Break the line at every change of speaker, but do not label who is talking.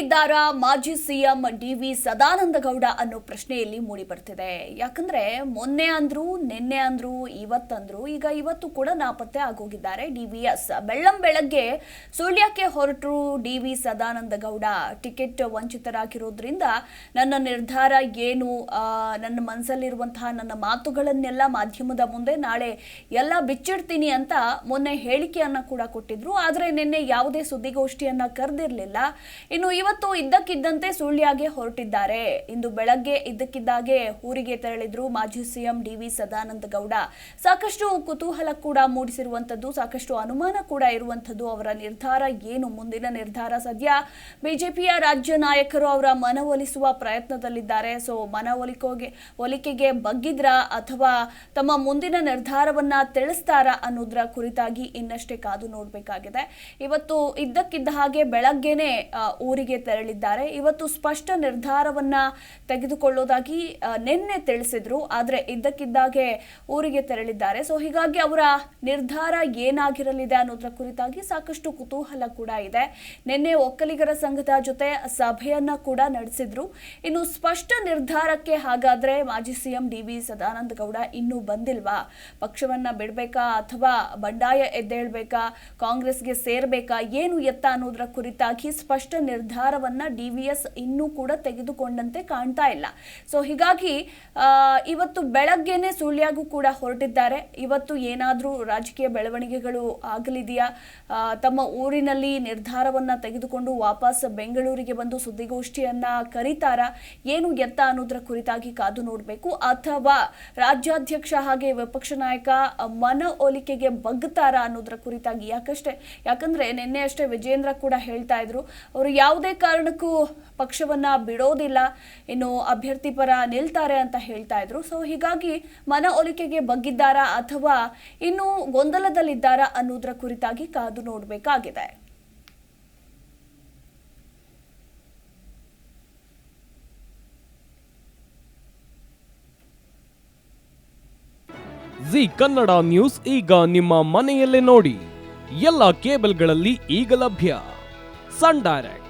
ಇದ್ದಾರಾ ಮಾಜಿ CM D V Sadananda Gowda ಅನ್ನೋ ಪ್ರಶ್ನೆಯಲ್ಲಿ ಮೂಡಿ ಬರ್ತಿದೆ. ಯಾಕಂದ್ರೆ ಮೊನ್ನೆ ಅಂದ್ರು, ನಿನ್ನೆ ಅಂದ್ರು, ಇವತ್ತಂದ್ರು ಈಗ ಇವತ್ತು ಕೂಡ ನಾಪತ್ತೆ ಆಗೋಗಿದ್ದಾರೆ ಡಿ ವಿ ಎಸ್. ಬೆಳ್ಳಂ ಬೆಳಗ್ಗೆ ಸುಳ್ಯಕ್ಕೆ ಹೊರಟರು D V Sadananda Gowda ticket ವಂಚಿತರಾಗಿರೋದ್ರಿಂದ ನನ್ನ ನಿರ್ಧಾರ ಏನು? ನನ್ನ ಮನಸ್ಸಲ್ಲಿರುವಂತಹ ನನ್ನ ಮಾತುಗಳನ್ನೆಲ್ಲ ಮಾಧ್ಯಮದ ಮುಂದೆ ನಾಳೆ ಎಲ್ಲ ಬಿಚ್ಚಿಡ್ತೀನಿ ಅಂತ ಮೊನ್ನೆ ಹೇಳಿಕೆಯನ್ನ ಕೂಡ ಕೊಟ್ಟಿದ್ರು. ಆದ್ರೆ ನಿನ್ನೆ ಯಾವುದೇ ಸುದ್ದಿಗೋಷ್ಠಿಯನ್ನ ಕರೆದಿರಲಿಲ್ಲ. ಇನ್ನು ಇವತ್ತು ಇದ್ದಕ್ಕಿದ್ದಂತೆ ಸುಳ್ಯಾಗೆ ಹೊರಟಿದ್ದಾರೆ. ಇಂದು ಬೆಳಗ್ಗೆ ಇದ್ದಕ್ಕಿದ್ದಾಗೆ ಊರಿಗೆ ತೆರಳಿದ್ರು ಮಾಜಿ CM D V Sadananda Gowda. ಸಾಕಷ್ಟು ಕುತೂಹಲ ಕೂಡ ಮೂಡಿಸಿರುವಂತದ್ದು ಸಾಕಷ್ಟು ಅನುಮಾನ ಕೂಡ ಇರುವಂತದ್ದು ಅವರ ನಿರ್ಧಾರ ಏನು, ಮುಂದಿನ ನಿರ್ಧಾರ ಸದ್ಯ ಬಿಜೆಪಿಯ ರಾಜ್ಯ ನಾಯಕರು ಅವರ ಮನವೊಲಿಸುವ ಪ್ರಯತ್ನದಲ್ಲಿದ್ದಾರೆ. ಸೊ ಮನವೊಲಿಕೋಗೆ ಒಲಿಕೆಗೆ ಬಗ್ಗಿದ್ರ ಅಥವಾ ತಮ್ಮ ಮುಂದಿನ ನಿರ್ಧಾರವನ್ನ ತಿಳಿಸ್ತಾರ ಅನ್ನೋದ್ರ ಕುರಿತಾಗಿ ಇನ್ನಷ್ಟೇ ಕಾದು ನೋಡಬೇಕಾಗಿದೆ. ಇವತ್ತು ಇದ್ದಕ್ಕಿದ್ದ ಹಾಗೆ ಬೆಳಗ್ಗೆನೆ ಊರಿಗೆ ತೆರಳಿದ್ದಾರೆ. ಇವತ್ತು ಸ್ಪಷ್ಟ ನಿರ್ಧಾರವನ್ನ ತೆಗೆದುಕೊಳ್ಳೋದಾಗಿ ನಿನ್ನೆ ತಿಳಿಸಿದ್ರು, ಆದ್ರೆ ಇದ್ದಕ್ಕಿದ್ದಾಗೆ ಊರಿಗೆ ತೆರಳಿದ್ದಾರೆ. ಸೊ ಹೀಗಾಗಿ ಅವರ ನಿರ್ಧಾರ ಏನಾಗಿರಲಿದೆ ಅನ್ನೋದ್ರ ಕುರಿತಾಗಿ ಸಾಕಷ್ಟು ಕುತೂಹಲ ಕೂಡ ಇದೆ. ನಿನ್ನೆ ಒಕ್ಕಲಿಗರ ಸಂಘದ ಜೊತೆ ಸಭೆಯನ್ನ ಕೂಡ ನಡೆಸಿದ್ರು. ಇನ್ನು ಸ್ಪಷ್ಟ ನಿರ್ಧಾರಕ್ಕೆ ಹಾಗಾದ್ರೆ ಮಾಜಿ CM D V Sadananda Gowda ಇನ್ನೂ ಬಂದಿಲ್ವಾ? ಪಕ್ಷವನ್ನ ಬಿಡ್ಬೇಕಾ ಅಥವಾ ಬಂಡಾಯ ಎದ್ದೇಳ್ಬೇಕಾ? ಕಾಂಗ್ರೆಸ್ಗೆ ಸೇರ್ಬೇಕಾ? ಏನು ಎತ್ತ ಅನ್ನೋದ್ರ ಕುರಿತಾಗಿ ಸ್ಪಷ್ಟ ನಿರ್ಧಾರವನ್ನ ಡಿ ಇನ್ನೂ ಕೂಡ ತೆಗೆದುಕೊಂಡಂತೆ ಕಾಣ್ತಾ ಇಲ್ಲ. ಸೊ ಹೀಗಾಗಿ ಇವತ್ತು ಬೆಳಗ್ಗೆನೆ ಸುಳ್ಯಾಗೂ ಕೂಡ ಹೊರಟಿದ್ದಾರೆ. ಇವತ್ತು ಏನಾದರೂ ರಾಜಕೀಯ ಬೆಳವಣಿಗೆಗಳು ಆಗಲಿದೆಯಾ? ತಮ್ಮ ಊರಿನಲ್ಲಿ ನಿರ್ಧಾರವನ್ನ ತೆಗೆದುಕೊಂಡು ವಾಪಸ್ ಬೆಂಗಳೂರಿಗೆ ಬಂದು ಸುದ್ದಿಗೋಷ್ಠಿಯನ್ನ ಕರೀತಾರಾ? ಏನು ಎತ್ತ ಅನ್ನೋದ್ರ ಕುರಿತಾಗಿ ಕಾದು ನೋಡಬೇಕು. ಅಥವಾ ರಾಜ್ಯಾಧ್ಯಕ್ಷ ಹಾಗೆ ವಿಪಕ್ಷ ನಾಯಕ ಮನ ಒಲಿಕೆಗೆ ಬಗ್ತಾರಾ ಅನ್ನೋದ್ರ ಕುರಿತಾಗಿ? ಯಾಕಷ್ಟೇ, ಯಾಕಂದ್ರೆ ನಿನ್ನೆ ಅಷ್ಟೇ ವಿಜೇಂದ್ರ ಕೂಡ ಹೇಳ್ತಾ ಇದ್ರು. ಅವರು ಯಾವುದೇ ಕಾರಣಕ್ಕೂ ಪಕ್ಷವನ್ನ ಬಿಡೋದಿಲ್ಲ. ಇನ್ನು ಅಭ್ಯರ್ಥಿ ಪರ ನಿಲ್ತಾರೆ ಅಂತ ಹೇಳ್ತಾ ಇದ್ರು. ಸೊ ಹೀಗಾಗಿ ಮನ ಒಲಿಕೆಗೆ ಬಗ್ಗಿದ್ದಾರಾ ಅಥವಾ ಇನ್ನು ಗೊಂದಲದಲ್ಲಿದ್ದಾರಾ ಅನ್ನೋದ್ರ ಕುರಿತಾಗಿ ಕಾದು ನೋಡಬೇಕಾಗಿದೆ.
ಜಿ ಕನ್ನಡ ನ್ಯೂಸ್ ಈಗ ನಿಮ್ಮ ಮನೆಯಲ್ಲೇ ನೋಡಿ. ಎಲ್ಲ ಕೇಬಲ್ಗಳಲ್ಲಿ ಈಗ ಲಭ್ಯ. Sun Direct.